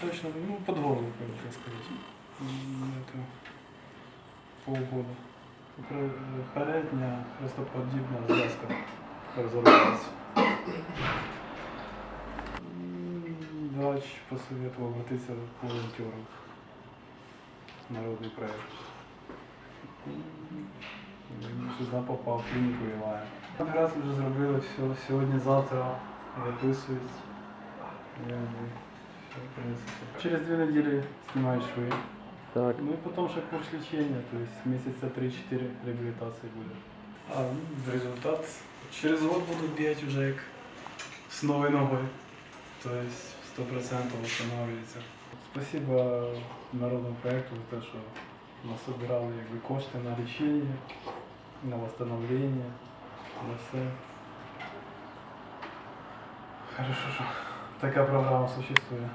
точно, ну, подводный, так сказать. М, Это полгода. Пре- Передня хрестоподібна зв'язка розорвалася. М, Врач посоветовал обратиться к волонтерам. Народный проект. М, Сюди попав в клініку Ілая. Раз вже зробили все, сьогодні-завтра записують. Я, ну, все, в принципі. Через дві неділі знімають шви. Так. Ну и потом же курс лечения, то есть месяца 3-4 реабилитации будет. А ну, результат через год буду бегать уже как с новой ногой. То есть 100% восстанавливается. Спасибо народному проекту за те, що нас собирали якби, кошти на лічення, на восстановлення, на все. Хорошо, що така програма существує.